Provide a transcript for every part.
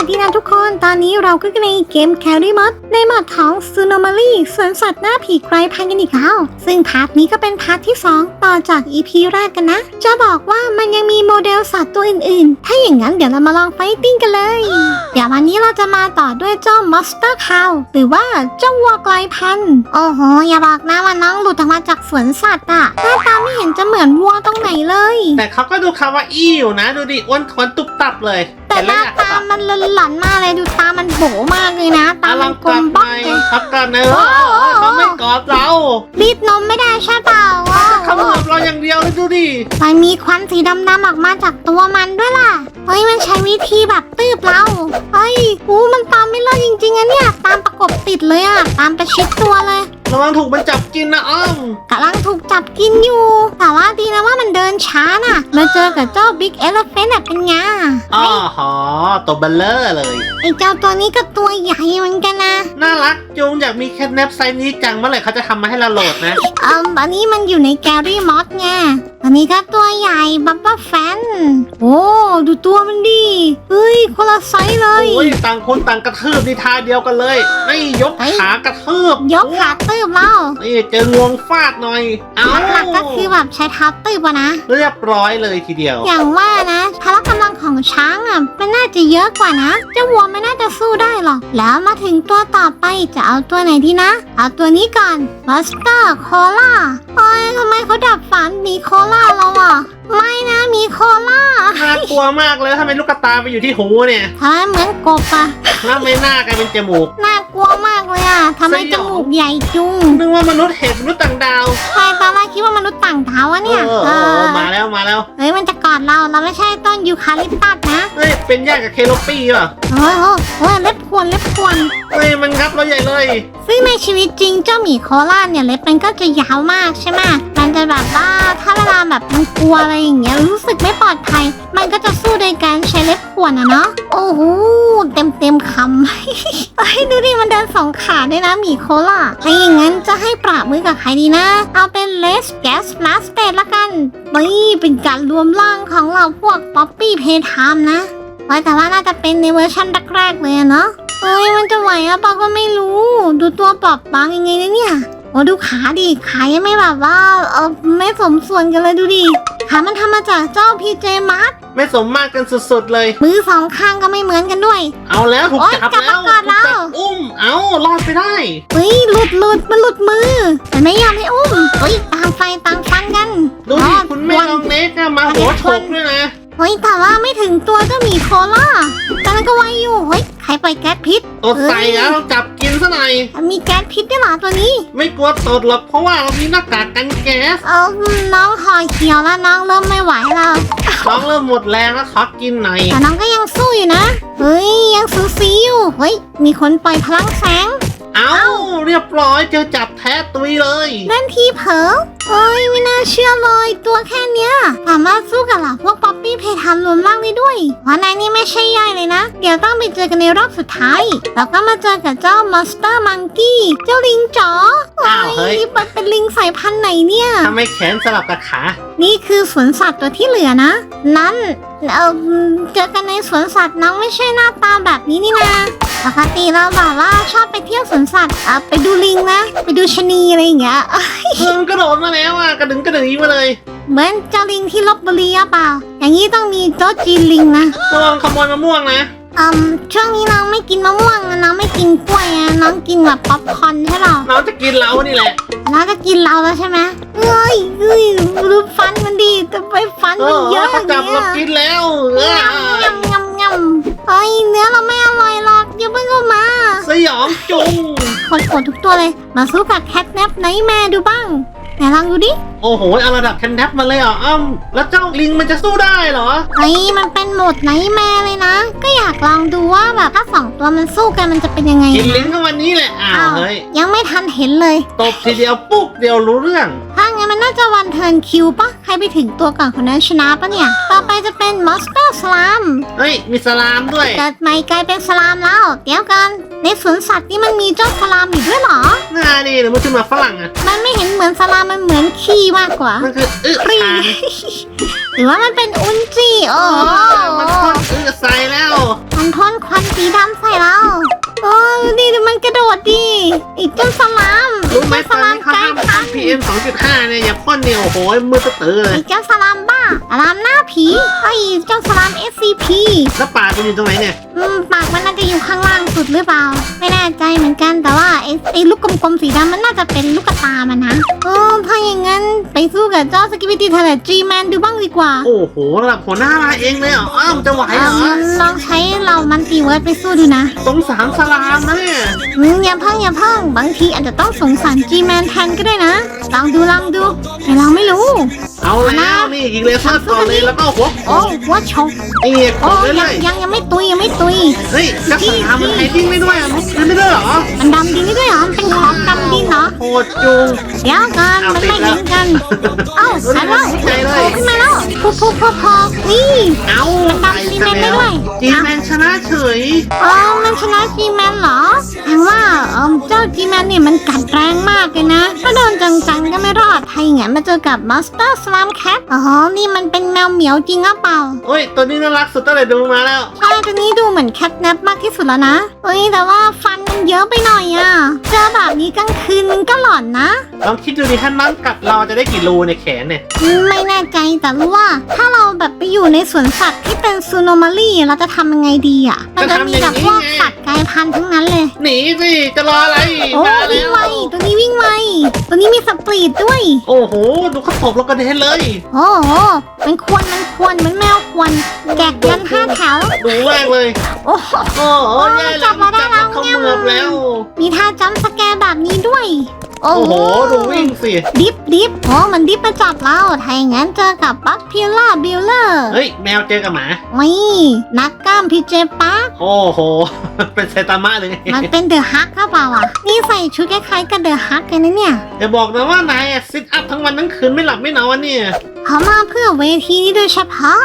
วัสดีนะทุกคน ตอนนี้เราก็ในเกมแคริมอดในหมวดของซูโนมารีสวนสัตว์หน้าผีไกลพันกันอีกแล้ว ซึ่งพาร์ทนี้ก็เป็นพาร์ทที่ 2 ต่อจาก EP แรกกันนะ จะบอกว่ามันยังมีโมเดลสัตว์ตัวอื่นๆ ถ้าอย่างนั้นเดี๋ยวเรามาลองไฟติ้งกันเลย เดี๋ยววันนี้เราจะมาต่อด้วยเจ้ามอสเตอร์คาวหรือว่าเจ้าวัวไกลพันโอ้โห อย่าบอกนะว่าน้องหลุดออกมาจากสวนสัตว์อะหน้าตาไม่เห็นจะเหมือนวัวตรงไหนเลย แต่เขาก็ดูคาวาอี้อยู่นะ ดูดิอ้วนทวนตุบตับเลย ห็นหแล้วน้าอยากตาตับมันหลอนๆมากเลยดูตามันโบมากเลยนะ ตาอะลมัอนงกลกอมดบ๊ไหอมกเลยครับก่อนเนอะโอ้โหเขาไม่กอดเรารีดนมไม่ได้ใช่เปล่าอะเขากอดเราอย่างเดียวเลยดูดิมันมีควันสีดำๆออกมาจากตัวมันด้วยล่ะเฮ้ยมันใช้วิธีแบบตืบเราเฮ้ยหูมันตามไม่เลิกจริงๆอะเนี่ย ตามประกบติดเลยอะตามประชิดตัวเลย ระวังถูกมันจับกินนะอ้อมกำลังถูกจับกินอยู่ แต่ว่าดีนะว่ามันเดินช้าน่ะมาเจอกับเจ้าบิ๊กเอลเฟนอะเป็นไงอ๋อหอตัวเบลเลอร์เลย ไอ้เจ้าตัวนี้ก็ตัวใหญ่เหมือนกันนะ น่ารักจุงอยากมีแคทแนปไซส์นี้จังเมื่อไหร่เขาจะทำมาให้เราโหลดนะเอ่ออันนี้มันอยู่ในแกรี่มอสไงอันนี้ก็ตัวใหญ่บับบ้าแฟน โอ้ดูตัวมันดีเฮ้ยคนละไซส์เลยโอ้ยต่างคนต่างกระทืบในท่าเดียวกันเลยนี่ยกเฮ้ยขากระทืบยกขาตืบแล้วนี่เจองวงฟาดหน่อย เอาหลักๆก็คือแบบใช้เท้าตืบอะนะ เรียบร้อยเลยทีเดียว อย่างว่านะพละกำลังของช้างอะมันน่าจะเยอะกว่านะเจ้าวัวไม่น่าจะสู้ได้หรอก แล้วมาถึงตัวต่อไปจะเอาตัวไหนดีนะ เอาตัวนี้ก่อนบัสเตอร์โคล่าโอ้ยทำไมเขาดับฝันมีโคล่าเราอะ ไม่นะมีโคล่าน่าก ลัวมากเลยทำไมลูกกระตาไปอยู่ที่หูเนี่ยทำไมเหมือนกบอะแล้วไม่น่ากลายเป็นจมูก น่ากลัวมากเลยอะทำไมสจยองมูกใหญ่จุงนึกว่ามนุษย์เห็นมนุษย์ต่างดาวใช่ตอนแรกคิดว่ามนุษย์ต่างดาวอะเนี่ยเออเอเอออมาแล้วมาแล้วเฮ้ยมันจะกอดเราเราไม่ใช่ต้นยูคาลิปตัสนะเฮ้ยเป็นญาติกับเคโลปี้ป่ะโอ้โหโอ้ยเล็บควรเล็บควรเฮ้ยมันงับเราใหญ่เลยซึ่งในชีวิตจริงเจ้าหมีโคล่าเนี่ยเล็บมันก็จะยาวมากใช่ไหม แบบว่าถ้าเวลาแบบมันกลัวอะไรอย่างเงี้ยรู้สึกไม่ปลอดภัย มันก็จะสู้โดยการใช้เล็บข่วนอะเนาะโอ้โหเต็มเต็มคำเฮ้ยดูดิมันเดินสองขาด้วยนะหมีโคล่าถ้าอย่างงั้นจะให้ปราบมือกับใครดีนะ เอาเป็นเลสแกสมาสเตดละกันนี่เป็นการรวมร่างของเราพวกป๊อปปี้เพทามนะเฮ้แต่ว่าน่าจะเป็นในเวอร์ชันแรกๆเลยเนาะเอ้ยมันจะไหวอะปาก็ไม่รู้ ดูตัวปรับบางยังไงนะเนี่ย ดูขาดิขายังไม่แบบว่าเออไม่สมส่วนกันเลยดูดิขามันทำมาจากเจ้าพีเจมัสไม่สมมาตรกันสุดๆเลย มือสองข้างก็ไม่เหมือนกันด้วย เอาแล้วถูกโอ๊ยจับจับแล้วมาก่อนถูกจัแล้วบอุ้ม เอารอดไปได้เฮ้ยหลุดหลุดมันหลุดมือ แต่ไม่ยอมให้อุ้มเฮ้ยต่างไฟต่างฟันกันดูดิอ๋อคุณแม่วันลองเน็กอะมาหัวโฉกด้วยนะเฮ้ยแต่ว่าไม่ถึงตัวเจ้าหมีโคล่าแต่มันก็ไวอยู่เฮ้ย ใครปล่อยแก๊สพิษตดใส่แล้วจับกินซะหน่อย มีแก๊สพิษด้วยเหรอตัวนี้ ไม่กลัวตดหรอกเพราะว่าเรามีหน้ากากกันแก๊ส เออน้องห่อเขียวแล้วน้องเริ่มไม่ไหวแล้วท้องเริ่มหมดแรงแล้วขอกินหน่อยแต่น้องก็ยังสู้อยู่นะ เฮ้ยยังสูสีอยู่ เฮ้ยมีคนปล่อยพลังแสง เอาเรียบร้อยเจอจับแท้ตุยเลยเล่นทีเผลอเฮ้ยไม่น่าเชื่อเลย ตัวแค่เนี้ยสามารถสู้กับเหล่าพวกป๊อปปี้เพทามรวมร่างได้ด้วยว่านายนี่ไม่ใช่ย่อยเลยนะ เดี๋ยวต้องไปเจอกันในรอบสุดท้าย แล้วก็มาเจอกับเจ้ามอนสเตอร์มังกี้เจ้าลิงจ๋ออ้าวเฮ้ยมันเป็นลิงสายพันธุ์ไหนเนี่ย ทำไมแขนสลับกับขา นี่คือสวนสัตว์ตัวที่เหลือนะ นั้น เออเจอกันในสวนสัตว์น้องไม่ใช่หน้าตาแบบนี้นี่นะปกติเราแบบว่าชอบไปเที่ยวสวนสัตว์อะไปดูลิงนะไปดูชะนีอะไรอย่างเงี้ยเออกระโดดมาแล้วอะกระดึงกระดึงมาเลย เหมือนเจ้าลิงที่ลบบุรีอะเปล่า อย่างนี้ต้องมีโต๊ะจีนลิงนะระวังขโมยมะม่วงนะ อืมช่วงนี้น้องไม่กินมะม่วงอะน้องไม่กินกล้วยอะน้องกินแบบป๊อปคอร์นใช่เปล่าเราจะกินเรานี่แหละ น้องจะกินเราแล้วใช่ไหมเอ้ยเอ้ยดูฟันมันดีแต่ไปฟันเอมันอเยอะอเขาย่างจับเราเงี้ยกินแล้วเอองำงำงำเฮ้ยเนื้อเราไม่อร่อยหรอกอย่าเพิ่งเข้ามาสยองจุงโคตรทุกตัวเลย มาสู้กับแคทแนปไนท์แมร์ดูบ้างไหนลองดูดิ โอ้โหเอาระดับแคนแทปมาเลยเหรอะอ้ำแล้วเจ้าลิงมันจะสู้ได้เหรอ เฮ้ยมันเป็นโหมดไนท์แมร์เลยนะ ก็อยากลองดูว่าแบบถ้าสองตัวมันสู้กันมันจะเป็นยังไงกินลิงก็วันนี้แหละอ้าวเฮ้ยยังไม่ทันเห็นเลย ตบทีเดียวปุ๊บเดียวรู้เรื่อง ถ้างั้นมันน่าจะวันเทิร์นคิวปะใครไปถึงตัวก่อนคนนั้นชนะปะเนี่ย ต่อไปจะเป็นมอสเตอร์สลามเฮ้ยมีสลามด้วยเกิดใหม่กลายเป็นสลามแล้ว เดี๋ยวกัน ในสวนสัตว์นี่มันมีเจ้าสลามอยู่ด้วยเหรอน่าดีเดี๋ยวมันขึ้นมาฝรั่งอะมันไม่เห็นเหมือนสลามมันเหมือนขี้มากกว่ามันคืออึครีคานหรือว่ามันเป็นอุนจิโอ้โอ้ยมันพ่นเอือใส่แล้วมันพ่นควันสีดำใส่เราโอ้ยดูดิดูมันกระโดดดิอีกเจ้าสลามรู้ไหมเจ้าตสอนลามนี้เขาใกล้ห้ามพัน PM 2.5เนี่ยอย่าพ่นเนี่ยโอ้โหมือตื้อเลยอีกเจ้าสลามบ้า สลามหน้าผีไอ้เจ้าสลาม SCP แล้วปากมันอยู่ตรงไหนเนี่ย อืมปากมันน่าจะอยู่ข้างล่างสุดหรือเปล่า ไม่แน่ใจเหมือนกันแต่ว่าไอ้ไอ้ลูกกลมๆสีดำมันน่าจะเป็นลูกตามันนะเออถ้าอย่างนั้นไปสู้กับเจ้าสกิบิตี้เทเลจีแมนดูบ้างดีกว่าโอ้โหระดับหัวหน้าลายเองเลยเหรอ อ้าวมันจะไหวเอเหรออลองใช้เรามันตีเวิร์ดไปสู้ดูนะสงสารสลามนะเนี่ยอืมอย่าเพิ่งอย่าเพิ่งบางทีอาจจะต้องสงสารจีแมนแทนก็ได้นะ ลองดูลองดูแต่เราไม่รู้ เอาแล้วนี่ยิงเลเซอร์ก่อนเลยแล้วก็หัวโอ้หัวชกนี่กโอ้ดเลยยังยังยังไม่ตุยยังไม่ตุยเฮ้ยกระสลามมันไฮดิ้งไม่ด้วยอะมันขึ้นไม่ได้เหรอมันดำดินได้ด้วยเหรอมันเป็นของดำดินเหรอโหดจุงเดี๋ยวกันเอามันติไม่ดแล้วเห็นกันเอ้าดูดิหันแล้วมันใจเลยโผล่ขึ้นมาแล้วพุบพุบพุบพอนี่เอามันดำจีแมนได้ด้วย จีแมนชนะเฉยอ๋อมันชนะจีแมนเหรอแปลว่าเออเจ้าจีแมนเนี่ยมันกัดแรงมากเลยนะ ถ้าโดนจังๆก็ไม่รอดถ้าอย่างนั้นมาเจอกับมาสเตอร์สลามแคทอ๋อ นี่มันเป็นแมวเหมียวจริงหรือเปล่า โอ้ย ตัวนี้น่ารักสุดตั้งแต่ดูมาแล้ว ใช่ตัวนี้ดูเหมือนแคทแนปมากที่สุดแล้วนะเฮ้ยแต่ว่าฟันมันเยอะไปหน่อยอะเจอแบบนี้กลางคืนมันก็หลอนนะ ลองคิดดูดิถ้าน้ำกัดเราจะได้กี่รูในแขนเนี่ย ไม่แน่ใจแต่รู้ว่า ถ้าเราแบบไปอยู่ในสวนสัตว์ที่เป็นซูโนมารีเราจะทำยังไงดีอะมันจะมีแต่พวกสัตว์กลายพันธุ์ทั้งนั้นเลยหนีสิจะรออะไรโอ้มาวิ่แล้งวไวตัวนี้วิ่งไวตัวนี้มีสปรีดด้วย โอ้โหดูเขาตบเรากระเด็นเลยโอ้โหมันควรมันควรเหมันแมวควรแกะกันห้าแถวดูแรกเลยโอ้โห โอ้โหแย่จัแล้วบมาได้แล้วเขาเมือบแล้ว มีท่าจำสแกร์แบบนี้ด้วย โอ้โอ้โห ดูวิ่งสิดิฟดิฟโอ้มันดิฟมาจับเราถ้าอย่างนั้นเจอกับบัคพิล่าบิลเลอร์เฮ้ย แมวเจอกับหมา นี่นักกล้ามพีเจปาร์คโอ้โห เป็นไซตามะเลยมันเป็นเดอะฮักหรือเปล่าอะนี่ใส่ชุดคล้ายๆกับเดอะฮักเลยนะเนี่ย อย่าบอกนะว่านายซิทอัพทั้งวันทั้งคืนไม่หลับไม่นอนเนี่ยเขามาเพื่อเวทีนี้โดยเฉพาะ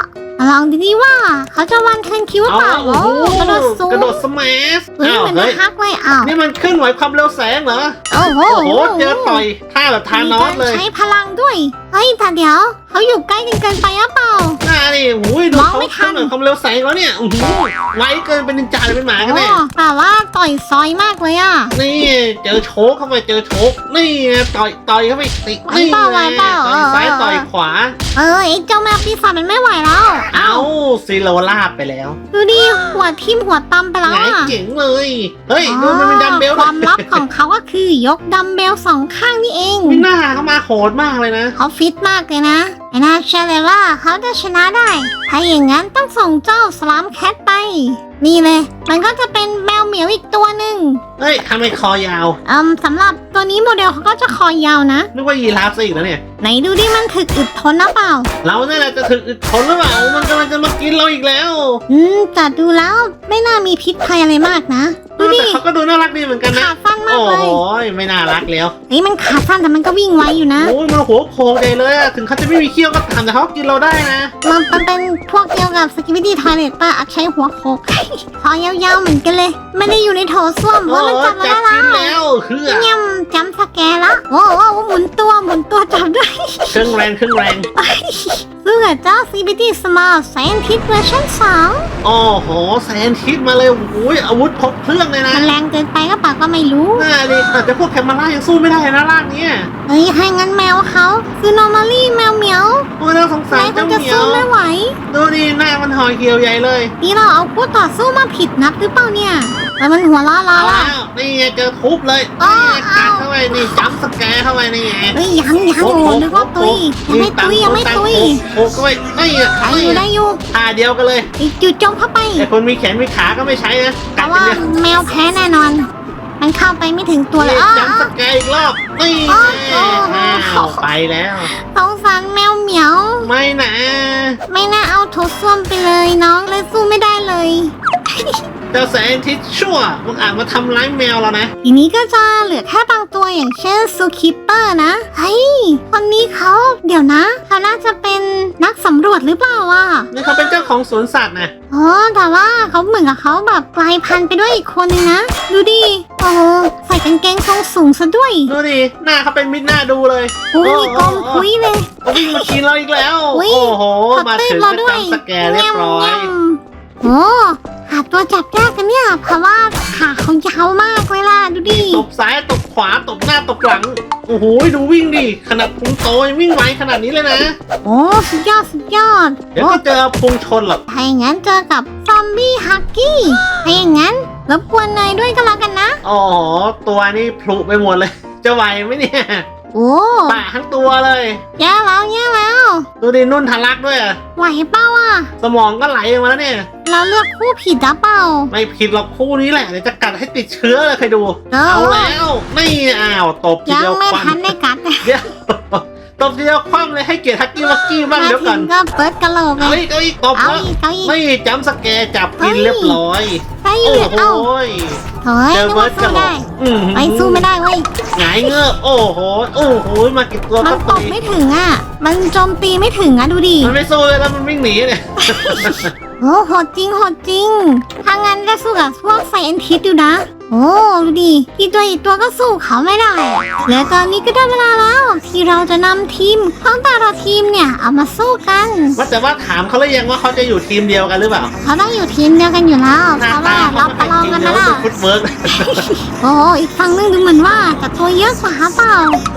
ลองดูดิว่าเขาจะวันคืนคิวหรือเอาเปล่าโอ้โหกระโดดสูงกระโดดสมัสเฮ้ยอ้าวเหมือนเดเฮ้ยอะฮักเลยอ้าวนี่มันเคลื่อนไหวความเร็วแสงเหรอ โอ้โหโอ้โหเจอต่อยท่าแบบทานอสเลยมีกรใช้พลังด้วย เฮ้ยแต่เดี๋ยวเขาอยู่ใกล้กันเกินไปหรือเปล่า หน้านี่หูยดูมองเขาไม่เคทัลื่อนนไหวความเร็วแสงแล้วเนี่ยอู้หูไวเกินเป็นนินจาหรือเป็นหมากันแน่โอ้แต่ว่าต่อยซอยมากเลยอะ นี่เจอโชกเข้าไปเจอโชกนี่ไงต่อยต่อยเข้าไปติไหวนี่เปล่าไงไหวเปล่าต่อยซ้ายเออต่อยขวา เออไอ้เจ้าแมวปีศาจมันไม่ไหวแล้ว เอ้าซีโรลาบไปแล้วดูดิหัวทิ่มหัวตำไปแล้วไงอะเจ๋งเลยเฮ้ยดูมันเป็นดัมเบลอ๋อความลับของเขาก็คือยกดัมเบลสองข้างนี่เองมีหน้าเข้ามาโหดมากเลยนะเขาฟิตมากเลยนะ ไม่น่าเชื่อเลยว่าเขาจะชนะได้ ถ้าอย่างนั้นต้องส่งเจ้าสลามแคทไป นี่เลย มันก็จะเป็นแมวเหมียวอีกตัวหนึ่งเฮ้ยทำไมคอยาว อืมสำหรับตัวนี้โมเดลเขาก็จะคอยาวนะ นึกว่ายีราฟซะอีกแล้วเนี่ย ไหนดูดิมันถึกอึดทนนะเปล่า เราเนี่ยแหละจะถึกอึดทนหรือเปล่า มันกำลังจะมากินเราอีกแล้ว อืมแต่ดูแล้วไม่น่ามีพิษภัยอะไรมากนะ ดูดิแต่เขาก็ดูน่ารักดีเหมือนกันนะขาสั้นมากโอ้เลยโหไม่น่ารักแล้วเฮ้ยมันขาสั้นแต่มันก็วิ่งไวอยู่นะ โอ้ยมันหัวโผล่ใหญ่เลยอะถึงเขาจะไม่มีเขี้ยวก็ตามแต่เขากินเราได้นะมันมันเป็นพวกเดียวกับสกิ p ิตี้ทอยเลตป้าอักใช้หัวโขกคอยาวๆเหมือนกันเลย ไม่ได้อยู่ในโถส้วมเพโอ้ราะมันจับจัมาบได้กินแล้วแล้วเฮือเงี้ยมจำสแกนละโอ้โหหมุนตัวหมุนตัวจับด้วยเครื่องแรงเครื่องแรงสู้กับเจ้า CBT Small Scientist Version 2โอ้โหแซนทิสมาเลยโอ้ยอาวุธครบเครื่องเลยนะมันแรงเกินไปก็ปล่าก็ไม่รู้น่าดิอาจจะพวกแคมมาร่ายังสู้ไม่ได้นะร่างเนี้ยเฮ้ยให้งั้นแมวเขาคือ normally แมวเหมียวโอ้ยน่าสงสารนายคเจ้างจะเหมียสู้วไม่ไหวดูดิหน้ามันห่อเหี่ยวใหญ่เลยนี่เราเอาคู่ต่อสู้มาผิดนับหรือเปล่าเนี่ยแล้วมันหัวล้อล้อเอาละแล้วนี่ไงเจอทุบเลยอ้านี่ว ไงกัดเข้าไปนี่จัมป์สแกร์เข้าไปนี่ไงเฮ้ยยังยังโอ้โหนึกว่าตุยยังไม่ตุยยังไม่ตุยโอ้ก็ไม่นี่อะได้อยู่ได้อยู่ ท่าเดียวกันเลย อีกจุดจมเข้าไป แต่คนมีแขนมีขาก็ไม่ใช้นะแต่กัดว่าอย่างเดียวแมวแพ้แน่นอน มันเข้าไปไม่ถึงตัวเลยนี่อ้าวจัมป์สแกร์อีกรอบนี่อ้าวแน่อ้าวไปแล้ว สงสารแมวเหมียว ไม่นะ ไม่น่าเอาโถส้วมไปเลยน้องเลยสู้ไม่ได้เลย เจ้าแสงทิศชั่วมึงอาจมาทำร้ายแมวเรานะทีนี้ก็จะเหลือแค่บางตัวอย่างเช่นซูคิปเปอร์นะ เฮ้ย คนนี้เขาเดี๋ยวนะ เขาน่าจะเป็นนักสำรวจหรือเปล่าอะนี่เขาเป็นเจ้าของสวนสัตว์นะอ๋อแต่ว่าเขาเหมือนกับเขาแบบกลายพันธุ์ไปด้วยอีกคนนึงนะ ดูดิ โอ้โหใส่กางเกงทรงสูงซะด้วย ดูดิหน้าเขาเป็นมิตรหน้าดูเลยอุ้ยมีกลมคุยเลยเขาวิ่งมากินเราอีกแล้ว อุ๊โอ้ยโหเขามาตื้ถึนงเราก็ด้วยจำสแกนเรียบร้อย แง่มๆโอ้ หาตัวจับยากกันเนี่ยเพราะว่าขาเขายาวมากเลยล่ะดูดิตบซ้ายตบขวาตบหน้าตบหลัง โอ้โหดูวิ่งดิขนาดพุงโตยังวิ่งไวขนาดนี้เลยนะ โอ้สุดยอดสุดยอดเดี๋ยวก็เจอพุงชนหรอกถ้าอย่างนั้นเจอกับซอมบี้ฮักกี้ถ้าอย่างนั้นรบกวนนายด้วยก็แล้วกันนะ อ๋อ ตัวนี่พลุไปหมดเลย จะไหวไหมเนี่ย โอ้ปะทั้งตัวเลย แย่แล้วแย่แล้ว ดูดินุ่นทะลักด้วยอะไหวเปล่าอะ สมองก็ไหลออกมาแล้วเนี่ย เราเลือกคู่ผิดหรือเปล่า ไม่ผิดหรอกคู่นี้แหละเดี๋ยวจะกัดให้ติดเชื้อเลยใครดู เออ เอาแล้ว ไม่อ้าวตบทียังเดียวไม่คทันว่ำได้กัดเลยเดี๋ยว ตบทีเดียวคว่ำเลยให้เกียรติฮักกี้วักกี้บ้างมาเดี๋ยวถึก่อนงก็เปิดกระโหลกเอาเลยอีกเอาอีกตบเอาแล้วอีกเอาอีกไม่จำสแกร์จับกินเฮ้ยเรียบร้อยไปโอ้อีกโหเอ้าเฮ้ยเจอนึกเบิว่าร์ดกระสู้โหลได้กอื้อหือไปสู้ไม่ได้เว้ย หงายเงือบโอ้โหโอ้โหมากี่ตัวมัก็นตตีบไม่ถึงอะ มันโจมตีไม่ถึงอะดูดิ มันไม่สู้เลยแล้วมันวิ่งหนีเนี่ย โอ้โหดจริงโหดจริง ถ้างั้นจะสู้กับพวกไซเอนทิสอยู่นะ โอ้ดูดิอีกตัวอีกตัวก็สู้เขาไม่ได้ และตอนนี้ก็ได้เวลาแล้ว ที่เราจะนำทีมของแต่ละทีมเนี่ยเอามาสู้กัน ว่าแต่ว่าถามเขาหรือยังว่าเขาจะอยู่ทีมเดียวกันหรือเปล่าเขาต้องอยู่ทีมเดียวกันอยู่แล้วหเพน้าราะตาว่าเขาเราไม่ประใช่ลองทีมกันเดียวมาแล้ว ฟุตเวิร์กโอ้อีกฝั่งนึงดูเหมือนว่าจะตัวเยอะกว่าเปล่า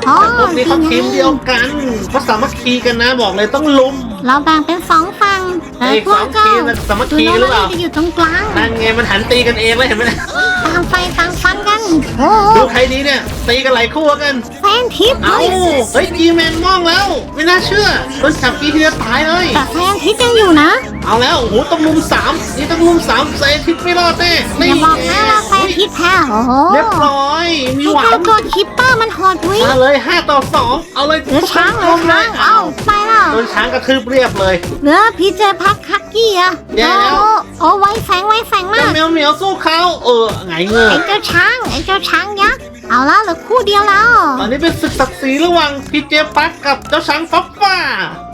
อ๋อพวกนี้เขาทีมเดียวกันเขาสามัคคีกันนะบอกเลยต้องลุม เราแบ่งเป็นสองฝั่ง ไอ้แล้วพสวอกงเจ้าทีมน่ะสามัคคือคีโนหรือเปมาล่าลีจะอยู่ตรงกลางนั่นไงมันหันตีกันเองเลยเห็นไหมเนี่ยต่างไฟต่างฟันกัน โอ้ดูใครดีเนี่ยตีกันหลายคู่กัน แฟนทิพย์เอ้าเฮ้ยเฮ้ยกีแมนมองแล้ว ไม่น่าเชื่อโดนจับกีทีเดียวตายเลย แต่แฟนทิพย์ยังอยู่นะเอาแล้วโอ้โหต้องมุมสามนี่ต้องมุมสามเซทิศไม่รอดแน่อนี่ย่าบอกนะว่าแฟนทิพย์แพ้โอ้โหเรียบร้อย มีไอ้หวัเจ้างตัวคิปเปอร์มันโหดวิมาเลย5ต่อ2เอาเลยเหลือช้างเหลือทุกคนช้างเอ้าไปแล้วโดนช้างกระทืบเรียบเลย เหลือพีเจพักคักกี้อะแย่แล้ว โอ้โอ้ไว้แสงไว้แสงมาเจ้ากแมวเหมียวสู้เขาเออไงเงือไอ้เจ้าช้างไอ้เจ้าช้างยักษ์เอาแล้วเหลือคู่เดียวแล้ว ตอนนี้เป็นศึกศักดิ์ศรีระหว่างพีเจปักกับเจ้าช้างฟับฟ้า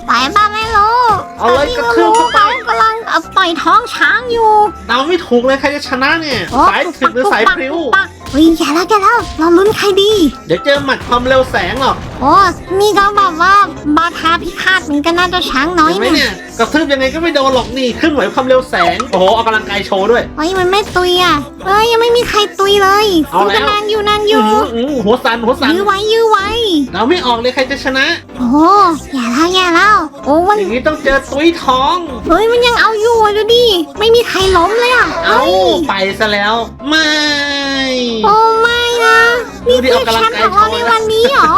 ไปบ้าไม่รู้เอาเลยแต่กระทืบเข้าไปเขากำลังเอาต่อยท้องช้างอยู่เดาไม่ถูกเลยใครจะชนะเนี่ย โอ้สายถึกหรือสายพริ้วปุ๊กปักเฮ้ยอย่าแล้วอย่าแล้ว เราลุ้นใครดี เดี๋ยวเจอหมัดความเร็วแสงหรอก โอ้นี่ก็แบบว่าบาทาพิฆาตเหมือนกันนะเจ้าช้างน้อยเห็นไหมเนี่ย เนี่ยกระทืบยังไงก็ไม่โดนหรอกนี่ขึ้นไหวความเร็วแสง โอ้โหออกกำลังกายโชว์ด้วย เฮ้ยมันไม่ตุยอะเอ้ยยังไม่มีใครตุยเลยเอาสู้แล้ว กันนานอยู่นานอยู่อื้อหือหัวสันหัวสันยื้อไว้ยื้อไว้ เราไม่ออกเลยใครจะชนะ โอ้อย่าแล้วอย่าแล้วโอ้มันอย่างนี้ต้องเจอตุ้ยทอง เฮ้ยมันยังเอาอยู่อะดูดิไม่มีใครล้มเลยอะเอ้าฮ้ยไปซะแล้ว ไม่ โอ้ไม่ นะนี่ดูดิคือออกกำลัแชงมป์กายของเราในวันนี้เหรอ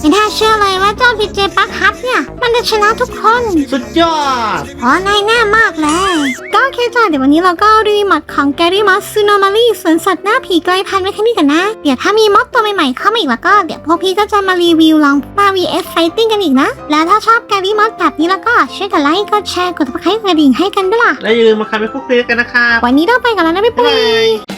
ไม่น่าเชื่อเลยว่าเจ้าพีเจปักฮัทเนี่ย มันจะชนะทุกคนสุดยอดอ๋อนายแน่มากเลย ก็โอเคจ้าเดี๋ยววันนี้เราก็รีวิวมอดของแกรี่มอสซูโนมารีสวนสัตว์หน้าผีไกลพันธุ์ไว้แค่นี้กันนะ เดี๋ยวถ้ามีมอดตัวใหม่ๆเข้ามาอีกแล้วก็เดี๋ยวพวกพี่ก็จะมารีวิวลองมา vs fighting กันอีกนะ แล้วถ้าชอบแกรี่มอสแบบนี้แล้วก็ช่วยกดไลค์กดแชร์กดติดตามกระดิ่งให้กันด้วยล่ะและอย่าลืมมาคำไปพูดคุยกันนะครับวันนี้เราไปกันแล้วนะบ๊ายบ๊ายบาบายย